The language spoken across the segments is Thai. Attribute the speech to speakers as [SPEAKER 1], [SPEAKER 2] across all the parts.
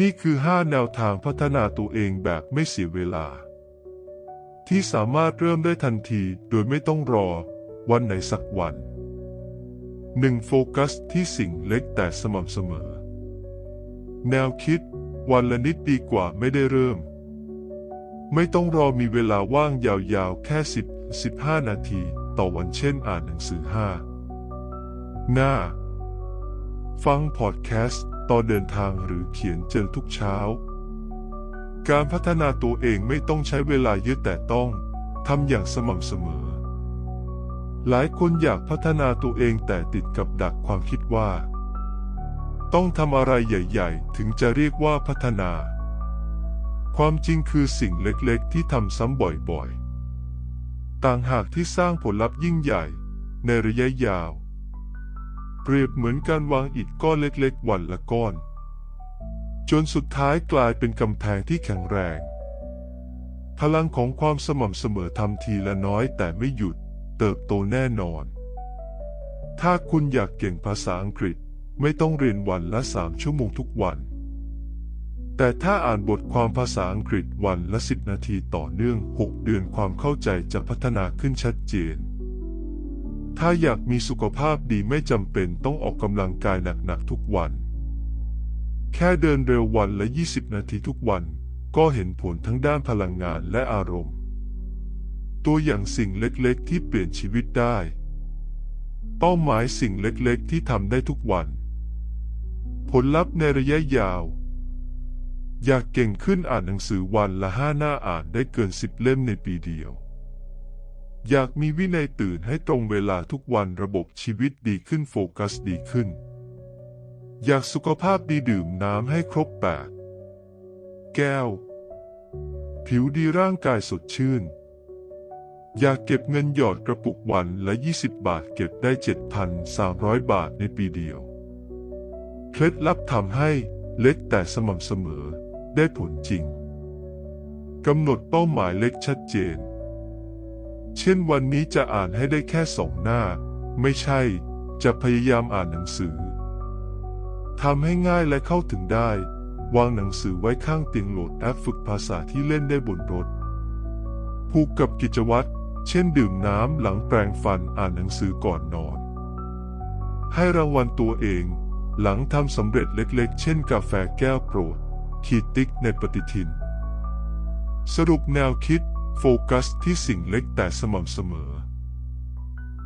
[SPEAKER 1] นี่คือ 5 แนวทางพัฒนาตัวเองแบบไม่เสียเวลา ที่สามารถเริ่มได้ทันทีโดยไม่ต้องรอวันไหนสักวัน 1. โฟกัสที่สิ่งเล็กแต่สม่ำเสมอ แนวคิดวันละนิดดีกว่าไม่ได้เริ่ม ไม่ต้องรอมีเวลาว่างยาวๆ แค่ 10 15 นาที ต่อวันเช่นอ่านหนังสือ 5 หน้า ฟังพอดแคสต์ตอนเดินทางหรือเขียนเจอทุกเช้า การพัฒนาตัวเองไม่ต้องใช้เวลาเยอะแต่ต้องทำอย่างสม่ำเสมอ หลายคนอยากพัฒนาตัวเองแต่ติดกับดักความคิดว่า ต้องทำอะไรใหญ่ ๆ ถึงจะเรียกว่าพัฒนา ความจริงคือสิ่งเล็กๆ ที่ทำซ้ำบ่อยๆ ต่างหากที่สร้างผลลัพธ์ยิ่งใหญ่ในระยะยาว เปรียบเหมือนการวางอิฐก้อนเล็กๆ วันละก้อน จนสุดท้ายกลายเป็นกำแพงที่แข็งแรง พลังของความสม่ำเสมอทำทีละน้อยแต่ไม่หยุดเติบโตแน่นอน ถ้าคุณอยากเก่งภาษาอังกฤษไม่ต้องเรียนวันละสามชั่วโมงทุกวัน แต่ถ้าอ่านบทความภาษาอังกฤษวันละสิบนาทีต่อเนื่อง 6 เดือนความเข้าใจจะพัฒนาขึ้นชัดเจน ถ้าอยากมีสุขภาพดีไม่จำเป็นต้องออกกำลังกายหนักๆทุกวัน แค่เดินเร็ววันละ 20 นาทีทุกวัน ก็เห็นผลทั้งด้านพลังงานและอารมณ์ ตัวอย่างสิ่งเล็กๆ ที่เปลี่ยนชีวิตได้ เป้าหมายสิ่งเล็กๆ ที่ทำได้ทุกวัน ผลลัพธ์ในระยะยาว อยากเก่งขึ้นอ่านหนังสือวันละห้าหน้าอ่านได้เกินสิบเล่มในปีเดียว อยากมีวินัยตื่นให้ตรงเวลาทุกวันระบบชีวิตดีขึ้นโฟกัสดีขึ้น อยากสุขภาพดีดื่มน้ำให้ครบแปดแก้ว ผิวดีร่างกายสดชื่น อยากเก็บเงินหยอดกระปุกวันละ 20 บาทเก็บได้ 7,300 บาทในปีเดียว เคล็ดลับทำให้เล็กแต่สม่ำเสมอได้ผลจริง กำหนดเป้าหมายเล็กชัดเจน เช่นวันนี้จะอ่านให้ได้แค่สองหน้า ไม่ใช่ จะพยายามอ่านหนังสือทำให้ง่ายและเข้าถึงได้ วางหนังสือไว้ข้างเตียงโหลดแอปฝึกภาษาที่เล่นได้บนรถ ผูกกับกิจวัตร เช่นดื่มน้ำหลังแปรงฟันอ่านหนังสือก่อนนอน ให้รางวัลตัวเอง หลังทำสำเร็จเล็กๆ เช่นกาแฟแก้วโปรด ขีดติ๊กในปฏิทิน สรุปแนวคิด โฟกัสที่สิ่งเล็กแต่สม่ำเสมอ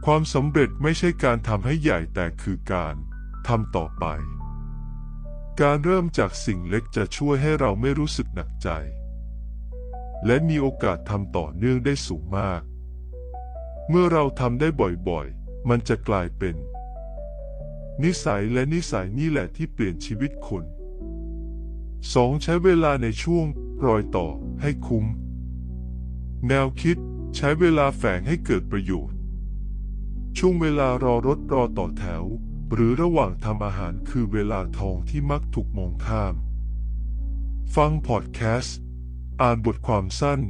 [SPEAKER 1] ความสำเร็จไม่ใช่การทำให้ใหญ่แต่คือการทำต่อไป การเริ่มจากสิ่งเล็กจะช่วยให้เราไม่รู้สึกหนักใจ และมีโอกาสทำต่อเนื่องได้สูงมาก เมื่อเราทำได้บ่อยๆ มันจะกลายเป็น นิสัยและนิสัยนี่แหละที่เปลี่ยนชีวิตคน 2. ใช้เวลาในช่วงรอยต่อให้คุ้ม แนวคิดใช้เวลาแฝงให้เกิดประโยชน์ ช่วงเวลารอรถรอต่อแถว หรือระหว่างทำอาหารคือเวลาทองที่มักถูกมองข้าม ฟังพอดแคสต์ อ่านบทความสั้น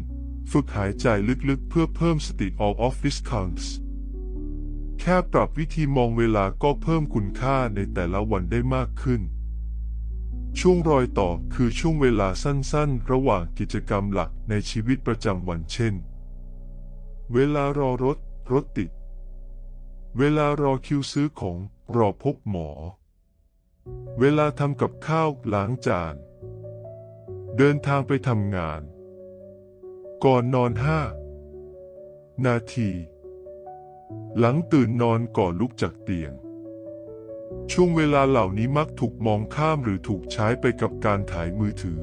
[SPEAKER 1] ฝึกหายใจลึกๆ เพื่อเพิ่มสติ all office counts แค่ปรับวิธีมองเวลาก็เพิ่มคุณค่าในแต่ละวันได้มากขึ้น ช่วงรอยต่อคือช่วงเวลาสั้นๆ ระหว่างกิจกรรมหลักในชีวิตประจำวันเช่น เวลารอรถ รถติด เวลารอคิวซื้อของ รอพบหมอ เวลาทำกับข้าวล้างจาน เดินทางไปทำงาน ก่อนนอนห้านาที หลังตื่นนอนก่อนลุกจากเตียง ช่วงเวลาเหล่านี้มักถูกมองข้ามหรือถูกใช้ไปกับการถ่ายมือถือ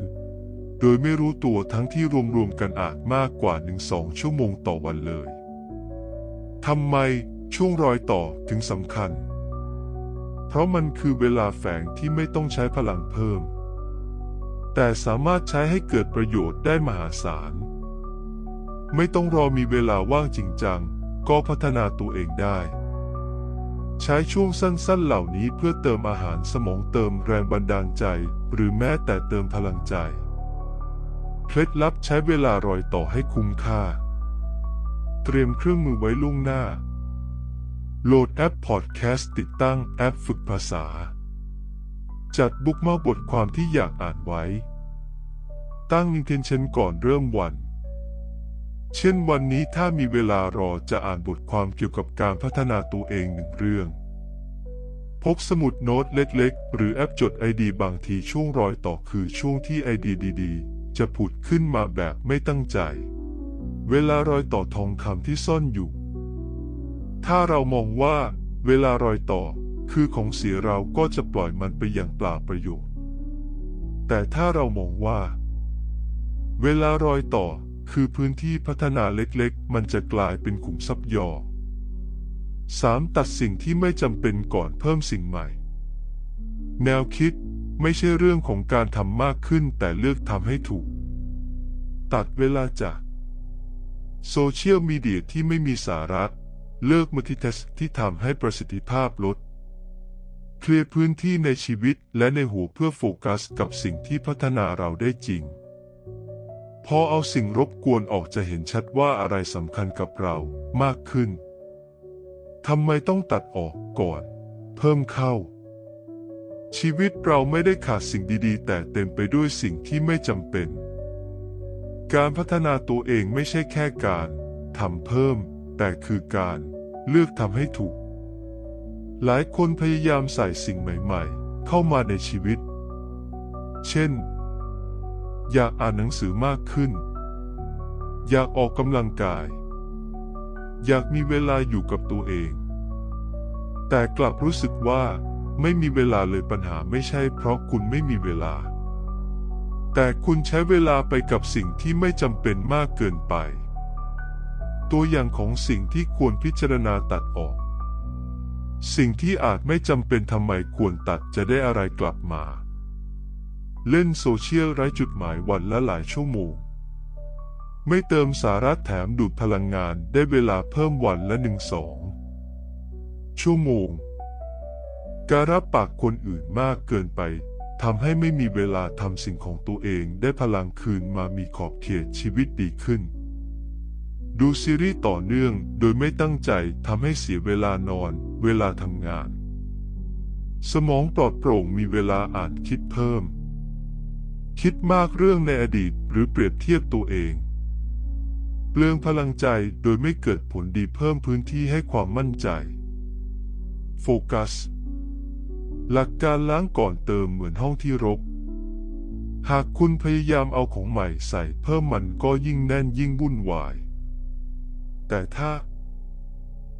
[SPEAKER 1] โดยไม่รู้ตัวทั้งที่รวมๆกันอาจมากกว่าหนึ่งสองชั่วโมงต่อวันเลยทำไมช่วงรอยต่อถึงสำคัญ เพราะมันคือเวลาแฝงที่ไม่ต้องใช้พลังเพิ่ม แต่สามารถใช้ให้เกิดประโยชน์ได้มหาศาล ไม่ต้องรอมีเวลาว่างจริงจัง ก็พัฒนาตัวเองได้ ใช้ช่วงสั้นๆเหล่านี้เพื่อเติมอาหารสมองเติมแรงบันดาลใจ หรือแม้แต่เติมพลังใจ เคล็ดลับใช้เวลารอยต่อให้คุ้มค่า เตรียมเครื่องมือไว้ล่วงหน้า โหลดแอปพอดแคสต์ติดตั้งแอปฝึกภาษา จัดบุ๊กมาบทความที่อยากอ่านไว้ ตั้ง intention ก่อนเริ่มวัน เช่นวันนี้ถ้ามีเวลารอจะอ่านบทความเกี่ยวกับการพัฒนาตัวเองหนึ่งเรื่องพกสมุดโน้ตเล็กๆ หรือแอปจดไอดีบางทีช่วงรอยต่อคือช่วงที่ไอดีดีๆ จะผุดขึ้นมาแบบไม่ตั้งใจ เวลารอยต่อทองคำที่ซ่อนอยู่ ถ้าเรามองว่าเวลารอยต่อคือของเสียเราก็จะปล่อยมันไปอย่างเปล่าประโยชน์ แต่ถ้าเรามองว่า เวลารอยต่อ คือพื้นที่พัฒนาเล็กๆ มันจะกลายเป็นขุมทรัพย์ยอ 3. ตัดสิ่งที่ไม่จำเป็นก่อนเพิ่มสิ่งใหม่ แนวคิดไม่ใช่เรื่องของการทำมากขึ้นแต่เลือกทำให้ถูก ตัดเวลาจากโซเชียลมีเดียที่ไม่มีสาระ เลิกมัลติทัสที่ทำให้ประสิทธิภาพลด เคลียร์พื้นที่ในชีวิตและในหัวเพื่อโฟกัสกับสิ่งที่พัฒนาเราได้จริง พอเอาสิ่งรบกวนออกจะเห็นชัดว่าอะไรสำคัญกับเรามากขึ้นทำไมต้องตัดออกก่อน เพิ่มเข้า ชีวิตเราไม่ได้ขาดสิ่งดีๆ แต่เต็มไปด้วยสิ่งที่ไม่จำเป็น การพัฒนาตัวเองไม่ใช่แค่การทำเพิ่ม แต่คือการเลือกทำให้ถูก หลายคนพยายามใส่สิ่งใหม่ๆ เข้ามาในชีวิต เช่น อยากอ่านหนังสือมากขึ้น อยากออกกำลังกาย อยากมีเวลาอยู่กับตัวเอง แต่กลับรู้สึกว่าไม่มีเวลาเลยปัญหาไม่ใช่เพราะคุณไม่มีเวลา แต่คุณใช้เวลาไปกับสิ่งที่ไม่จำเป็นมากเกินไป ตัวอย่างของสิ่งที่ควรพิจารณาตัดออก สิ่งที่อาจไม่จำเป็นทำไมควรตัดจะได้อะไรกลับมา เล่นโซเชียลไร้จุดหมายวันละหลายชั่วโมง ไม่เติมสาระแถมดูดพลังงานได้เวลาเพิ่มวันละหนึ่งสองชั่วโมง การรับปากคนอื่นมากเกินไปทำให้ไม่มีเวลาทำสิ่งของตัวเองได้พลังคืนมามีขอบเขตชีวิตดีขึ้น ดูซีรีส์ต่อเนื่องโดยไม่ตั้งใจทำให้เสียเวลานอน เวลาทำงาน สมองปลอดโปร่งมีเวลาอ่านคิดเพิ่ม คิดมากเรื่องในอดีตหรือเปรียบเทียบตัวเอง เปลืองพลังใจโดยไม่เกิดผลดีเพิ่มพื้นที่ให้ความมั่นใจ โฟกัส หลักการล้างก่อนเติมเหมือนห้องที่รก หากคุณพยายามเอาของใหม่ใส่เพิ่มมันก็ยิ่งแน่นยิ่งวุ่นวาย แต่ถ้า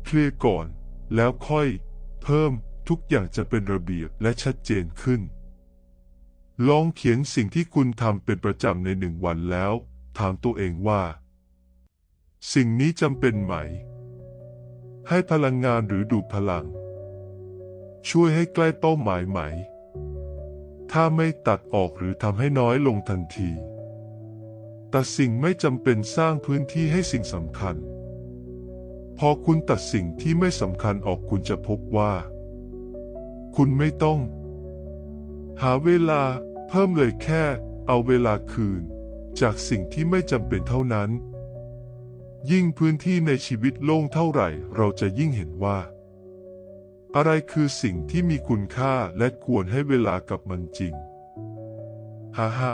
[SPEAKER 1] เคลียร์ก่อนแล้วค่อย เพิ่มทุกอย่างจะเป็นระเบียบและชัดเจนขึ้น ลองเขียนสิ่งที่คุณทำเป็นประจำในหนึ่งวันแล้ว ถามตัวเองว่า สิ่งนี้จำเป็นไหม ให้พลังงานหรือดูดพลัง ช่วยให้ใกล้เป้าหมายไหม ถ้าไม่ตัดออกหรือทำให้น้อยลงทันทีแต่สิ่งไม่จำเป็นสร้างพื้นที่ให้สิ่งสำคัญ พอคุณตัดสิ่งที่ไม่สำคัญออกคุณจะพบว่า คุณไม่ต้อง หาเวลาเพิ่มเลยแค่ เอาเวลาคืน จากสิ่งที่ไม่จำเป็นเท่านั้น ยิ่งพื้นที่ในชีวิตโล่งเท่าไหร่ เราจะยิ่งเห็นว่า อะไรคือสิ่งที่มีคุณค่าและควรให้เวลากับมันจริงฮ่าฮ่า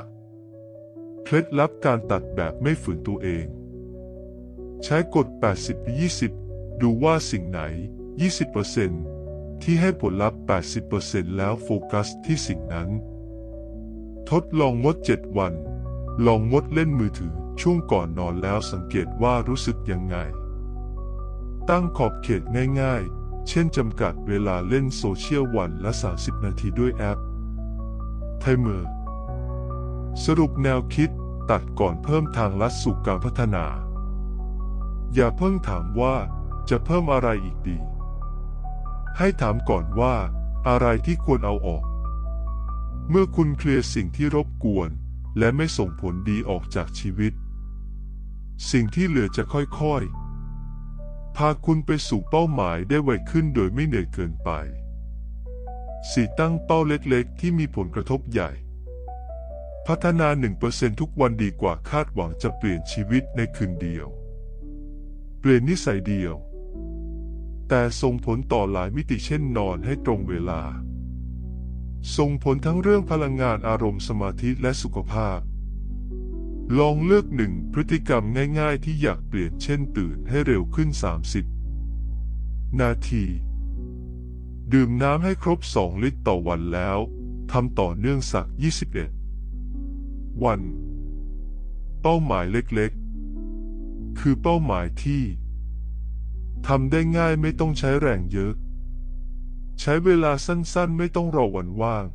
[SPEAKER 1] เคล็ดลับการตัดแบบไม่ฝืนตัวเอง ใช้กฎ 80-20 ดูว่าสิ่งไหน 20% ที่ให้ผลลัพธ์ 80%แล้วโฟกัสที่สิ่งนั้น ทดลองงด 7 วัน ลองงดเล่นมือถือช่วงก่อนนอนแล้วสังเกตว่ารู้สึกยังไง ตั้งขอบเขตง่ายๆ เช่นจำกัดเวลาเล่นโซเชียลวันละ 30 นาทีด้วยแอปไทเมอร์สรุปแนวคิดตัดก่อนเพิ่มทางลัดสู่การพัฒนา อย่าเพิ่งถามว่าจะเพิ่มอะไรอีกดี ให้ถามก่อนว่าอะไรที่ควรเอาออก เมื่อคุณเคลียร์สิ่งที่รบกวน และไม่ส่งผลดีออกจากชีวิต สิ่งที่เหลือจะค่อยๆ พาคุณไปสู่เป้าหมายได้ไวขึ้นโดยไม่เหนื่อยเกินไปสี่ตั้งเป้าเล็กๆ ที่มีผลกระทบใหญ่ พัฒนา1%ทุกวันดีกว่าคาดหวังจะเปลี่ยนชีวิตในคืนเดียว เปลี่ยนนิสัยเดียว แต่ส่งผลต่อหลายมิติเช่นนอนให้ตรงเวลา ส่งผลทั้งเรื่องพลังงานอารมณ์สมาธิและสุขภาพ ลองเลือกหนึ่งพฤติกรรมง่ายๆ ที่อยากเปลี่ยนเช่นตื่นให้เร็วขึ้น 30 นาที ดื่มน้ำให้ครบ 2 ลิตรต่อวันแล้วทำต่อเนื่องสัก 21 วัน เป้าหมายเล็กๆ คือเป้าหมายที่ ทำได้ง่ายไม่ต้องใช้แรงเยอะ ใช้เวลาสั้นๆ ไม่ต้องรอวันว่าง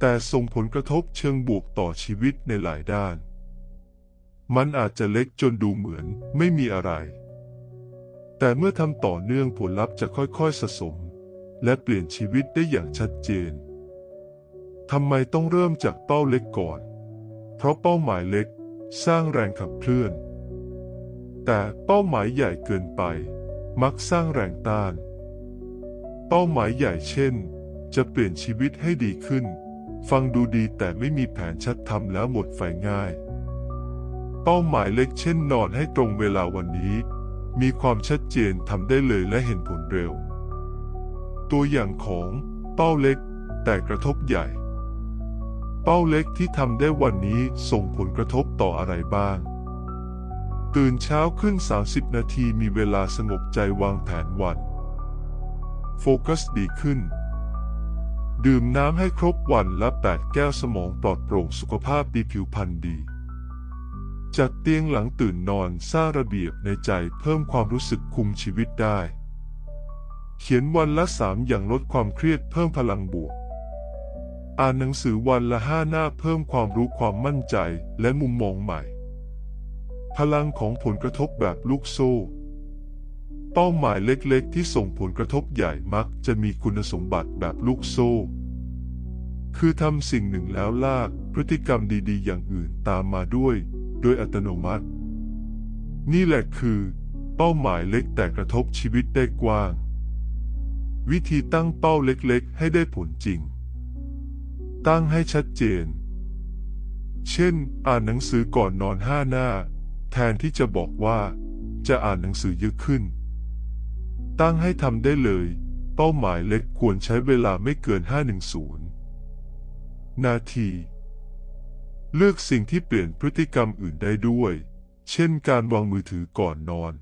[SPEAKER 1] แต่ส่งผลกระทบเชิงบวกต่อชีวิตในหลายด้าน มันอาจจะเล็กจนดูเหมือนไม่มีอะไร แต่เมื่อทำต่อเนื่องผลลัพธ์จะค่อยๆสะสม และเปลี่ยนชีวิตได้อย่างชัดเจนทำไมต้องเริ่มจากเป้าเล็กก่อน เพราะเป้าหมายเล็กสร้างแรงขับเคลื่อน แต่เป้าหมายใหญ่เกินไป มักสร้างแรงต้าน เป้าหมายใหญ่เช่น จะเปลี่ยนชีวิตให้ดีขึ้น ฟังดูดีแต่ไม่มีแผนชัดทำแล้วหมดไฟง่าย เป้าหมายเล็กเช่นนอนให้ตรงเวลาวันนี้ มีความชัดเจนทำได้เลยและเห็นผลเร็ว ตัวอย่างของเป้าเล็กแต่กระทบใหญ่ เป้าเล็กที่ทำได้วันนี้ส่งผลกระทบต่ออะไรบ้าง ตื่นเช้าขึ้น 30 นาทีมีเวลาสงบใจวางแผนวัน โฟกัสดีขึ้น ดื่มน้ำให้ครบวันละ 8 แก้วสมองปลอดโปร่งสุขภาพดีผิวพรรณดี จัดเตียงหลังตื่นนอนสร้างระเบียบในใจเพิ่มความรู้สึกคุมชีวิตได้ เขียนวันละสามอย่างลดความเครียดเพิ่มพลังบวก อ่านหนังสือวันละห้าหน้าเพิ่มความรู้ความมั่นใจและมุมมองใหม่ พลังของผลกระทบแบบลูกโซ่ เป้าหมายเล็กๆ ที่ส่งผลกระทบใหญ่มักจะมีคุณสมบัติแบบลูกโซ่ คือทำสิ่งหนึ่งแล้วลากพฤติกรรมดีๆ อย่างอื่นตามมาด้วย โดยอัตโนมัติ นี่แหละคือ เป้าหมายเล็กแต่กระทบชีวิตได้กว้าง วิธีตั้งเป้าเล็กๆ ให้ได้ผลจริง ตั้งให้ชัดเจน เช่น อ่านหนังสือก่อนนอนห้าหน้า แทนที่จะบอกว่า จะอ่านหนังสือเยอะขึ้น ตั้งให้ทำได้เลย เป้าหมายเล็กควรใช้เวลาไม่เกิน 510 นาที เลือกสิ่งที่เปลี่ยนพฤติกรรมอื่นได้ด้วย เช่นการวางมือถือก่อนนอน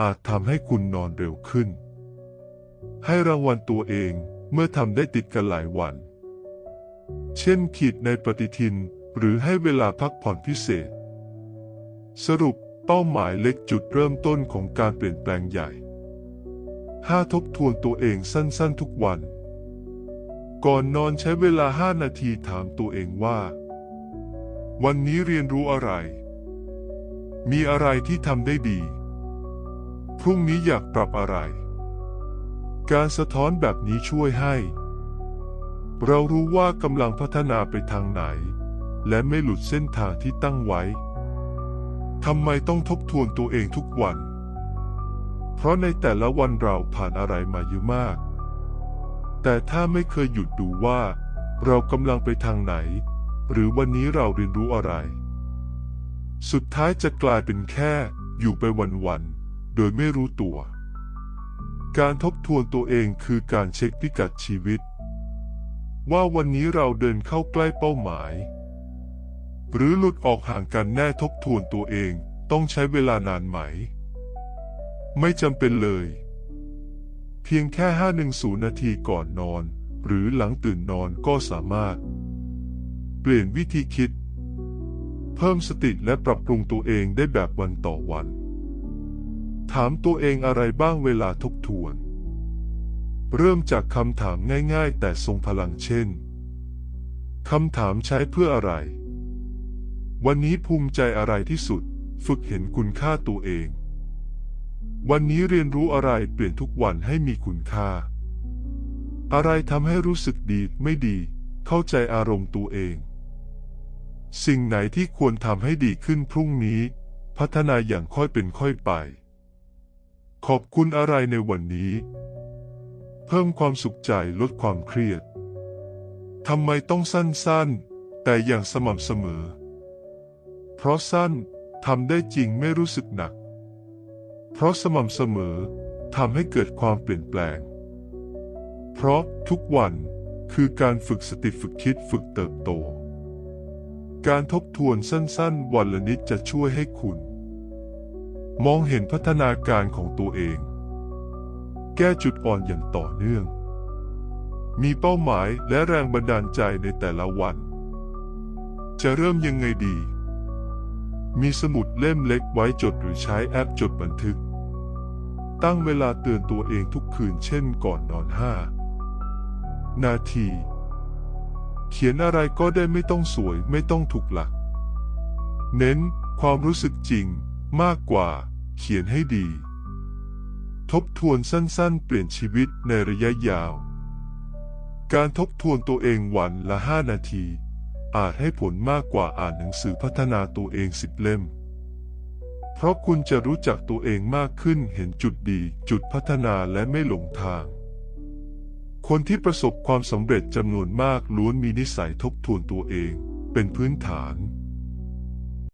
[SPEAKER 1] อาจทำให้คุณนอนเร็วขึ้น ให้รางวัลตัวเองเมื่อทำได้ติดกันหลายวัน เช่นขีดในปฏิทินหรือให้เวลาพักผ่อนพิเศษ สรุปเป้าหมายเล็กจุดเริ่มต้นของการเปลี่ยนแปลงใหญ่ 5. ทบทวนตัวเองสั้นๆทุกวัน ก่อนนอนใช้เวลา 5 นาทีถามตัวเองว่า วันนี้เรียนรู้อะไร มีอะไรที่ทำได้ดี พรุ่งนี้อยากปรับอะไร การสะท้อนแบบนี้ช่วยให้ เรารู้ว่ากำลังพัฒนาไปทางไหน และไม่หลุดเส้นทางที่ตั้งไว้ ทำไมต้องทบทวนตัวเองทุกวัน เพราะในแต่ละวันเราผ่านอะไรมาเยอะมาก แต่ถ้าไม่เคยหยุดดูว่า เรากำลังไปทางไหน หรือวันนี้เราเรียนรู้อะไร สุดท้ายจะกลายเป็นแค่อยู่ไปวันๆ โดยไม่รู้ตัว การทบทวนตัวเองคือการเช็คพิกัดชีวิต ว่าวันนี้เราเดินเข้าใกล้เป้าหมาย หรือหลุดออกห่างกันแน่ทบทวนตัวเอง ต้องใช้เวลานานไหม ไม่จำเป็นเลย เพียงแค่ 510 นาทีก่อนนอน หรือหลังตื่นนอนก็สามารถ เปลี่ยนวิธีคิด เพิ่มสติและปรับปรุงตัวเองได้แบบวันต่อวัน ถามตัวเองอะไรบ้างเวลาทบทวน เริ่มจากคำถามง่าย ๆ แต่ทรงพลังเช่นคำถามใช้เพื่ออะไร วันนี้ภูมิใจอะไรที่สุด ฝึกเห็นคุณค่าตัวเอง วันนี้เรียนรู้อะไรเปลี่ยนทุกวันให้มีคุณค่า อะไรทำให้รู้สึกดีไม่ดี เข้าใจอารมณ์ตัวเอง สิ่งไหนที่ควรทำให้ดีขึ้นพรุ่งนี้ พัฒนาอย่างค่อยเป็นค่อยไป ขอบคุณอะไรในวันนี้ เพิ่มความสุขใจลดความเครียดทำไมต้องสั้นๆ แต่อย่างสม่ำเสมอ ราะสั้นทำได้จริงไม่รู้สึกหนัก เพราะสม่ำเสมอทำให้เกิดความเปลี่ยนแปลง เพราะทุกวันคือการฝึกสติฝึกคิดฝึกเติบโต การทบทวนสั้นๆ วันละนิดจะช่วยให้คุณ มองเห็นพัฒนาการของตัวเอง แก้จุดอ่อนอย่างต่อเนื่อง มีเป้าหมายและแรงบันดาลใจในแต่ละวัน จะเริ่มยังไงดี มีสมุดเล่มเล็กไว้จดหรือใช้แอปจดบันทึก ตั้งเวลาเตือนตัวเองทุกคืนเช่นก่อนนอนห้านาที เขียนอะไรก็ได้ไม่ต้องสวยไม่ต้องถูกหลัก เน้นความรู้สึกจริงมากกว่า เขียนให้ดี ทบทวนสั้นๆ เปลี่ยนชีวิตในระยะยาว การทบทวนตัวเองวันละ5นาที อาจให้ผลมากกว่าอ่านหนังสือพัฒนาตัวเองสิบเล่ม เพราะคุณจะรู้จักตัวเองมากขึ้นเห็นจุดดี จุดพัฒนาและไม่หลงทาง คนที่ประสบความสำเร็จจำนวนมากล้วนมีนิสัยทบทวนตัวเอง เป็นพื้นฐาน